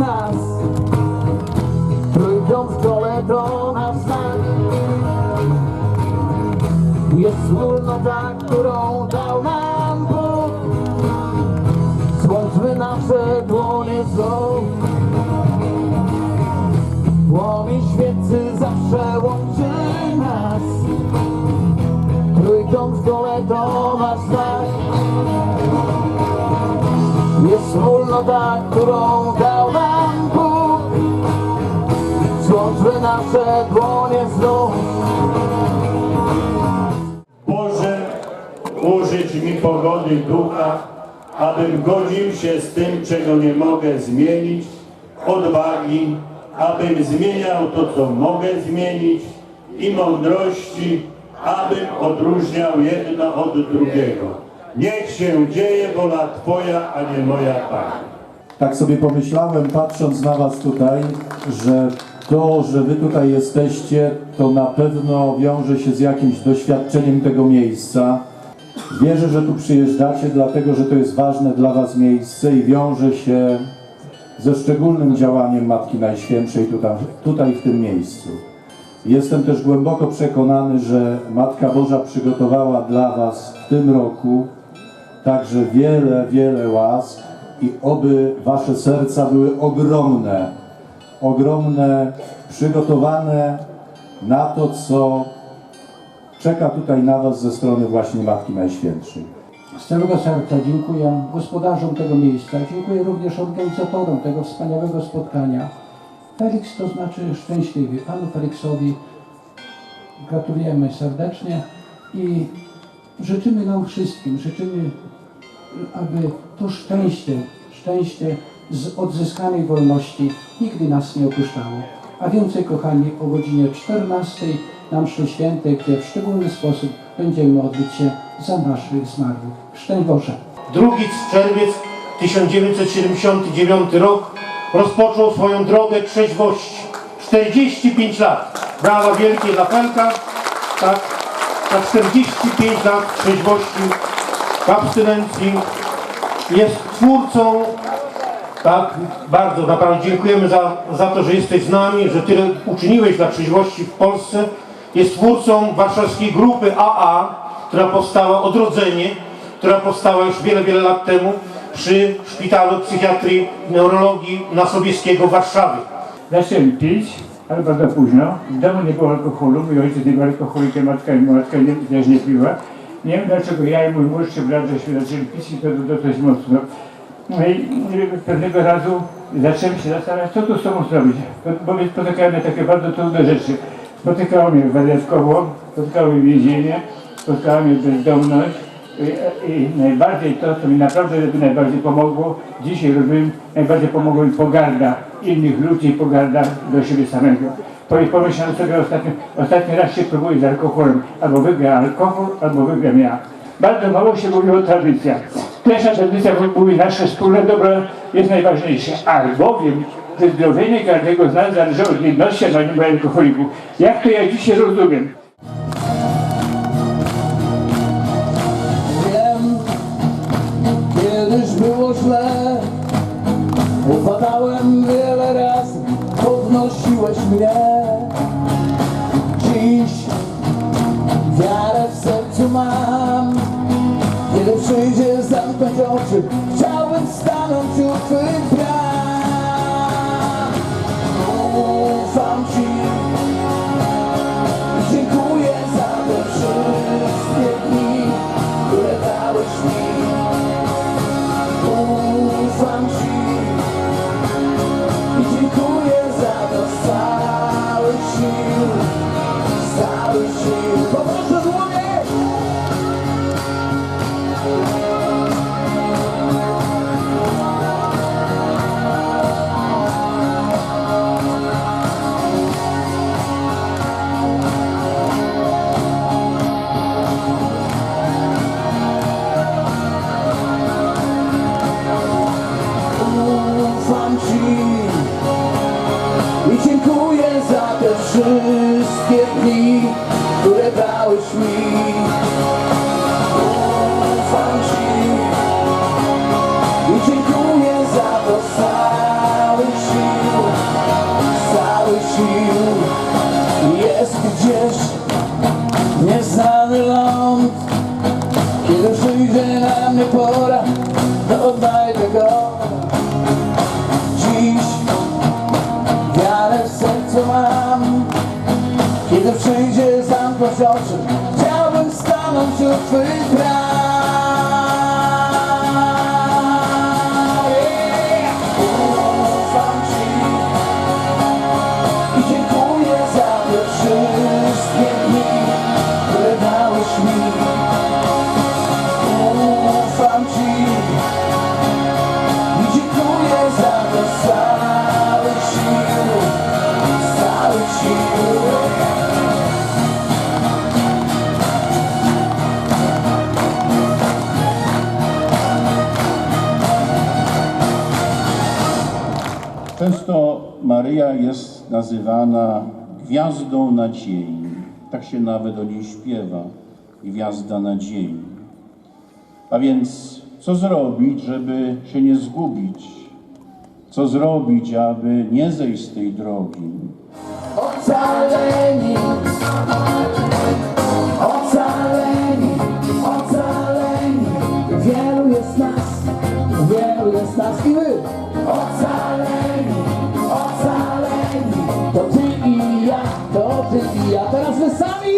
nas. Trójką w czole to nasz znak Jest wspólnota, którą dał nam Bóg. Złączmy nasze dłonie znów Płomień świecy zawsze łączy nas. Trójką w czole to nasz znak jest wspólnota, którą dał nam Bóg Złączmy nasze dłonie znów Boże, użyć mi pogody ducha, abym godził się z tym, czego nie mogę zmienić, odwagi, abym zmieniał to, co mogę zmienić i mądrości, abym odróżniał jedno od drugiego. Niech się dzieje wola Twoja, a nie moja Pani. Tak sobie pomyślałem, patrząc na Was tutaj, że to, że Wy tutaj jesteście, to na pewno wiąże się z jakimś doświadczeniem tego miejsca. Wierzę, że tu przyjeżdżacie, dlatego że to jest ważne dla Was miejsce i wiąże się ze szczególnym działaniem Matki Najświętszej tutaj, tutaj w tym miejscu. Jestem też głęboko przekonany, że Matka Boża przygotowała dla Was w tym roku także wiele, wiele łask i oby Wasze serca były ogromne, ogromne, przygotowane na to, co czeka tutaj na Was ze strony właśnie Matki Najświętszej. Z całego serca dziękuję gospodarzom tego miejsca, dziękuję również organizatorom tego wspaniałego spotkania. Felix to znaczy szczęśliwy. Panu Felixowi gratulujemy serdecznie i życzymy nam wszystkim, życzymy, aby to szczęście, szczęście z odzyskanej wolności nigdy nas nie opuszczało. A więcej, kochani, o godzinie 14 na mszy świętej, gdzie w szczególny sposób będziemy modlić się za naszych zmarłych. Szczęść Boże! Drugi czerwiec 1979 rok rozpoczął swoją drogę trzeźwości. 45 lat. Brawa wielkie dla Felka. Tak, za 45 lat trzeźwości, w abstynencji. Jest twórcą, tak, bardzo naprawdę dziękujemy za, za to, że jesteś z nami, że tyle uczyniłeś dla trzeźwości w Polsce. Jest twórcą warszawskiej grupy AA, która powstała, Odrodzenie, która powstała już wiele, wiele lat temu przy Szpitalu Psychiatrii Neurologii na Sobieskiego w Warszawie. Zacząłem pić, ale bardzo późno. W domu nie było alkoholu, mój ojciec nie był alkoholikiem, matka, matka nie, też nie piła. Nie wiem dlaczego ja i mój młodszy brat żeśmy zaczęli pić i to dosyć mocno. No i pewnego razu zacząłem się zastanawiać, co tu z sobą zrobić. Bo spotykały mnie takie bardzo trudne rzeczy. Spotykało mnie wariatkowo, spotkało mnie więzienie, spotkała mnie bezdomność. I, I najbardziej to, co mi naprawdę najbardziej pomogło, dzisiaj rozumiem, najbardziej pomogło mi pogarda innych ludzi i pogarda do siebie samego. Po- Pomyślałem sobie ostatnio, ostatni raz się próbuję z alkoholem, albo wygra alkohol, albo wygram ja. Bardzo mało się mówi o tradycjach. Pierwsza tradycja mówi, nasze wspólne dobro jest najważniejsze, albowiem wyzdrowienie każdego z nas zależy od jedności anonimów alkoholików. Jak to ja dzisiaj rozumiem? Źle. Upadałem wiele razy, podnosiłeś mnie. Dziś wiarę w sercu mam. Kiedy przyjdzie zamknąć oczy Chciałbym stanąć u Twych Kiedy przyjdzie na mnie pora To odnajdę go. Dziś Wiarę w sercu mam. Kiedy przyjdzie sam oczy Chciałbym stanąć wśród twych praw Maryja jest nazywana gwiazdą nadziei. Tak się nawet o niej śpiewa. Gwiazda nadziei. A więc co zrobić, żeby się nie zgubić? Co zrobić, aby nie zejść z tej drogi? Ocaleni, teraz wy sami!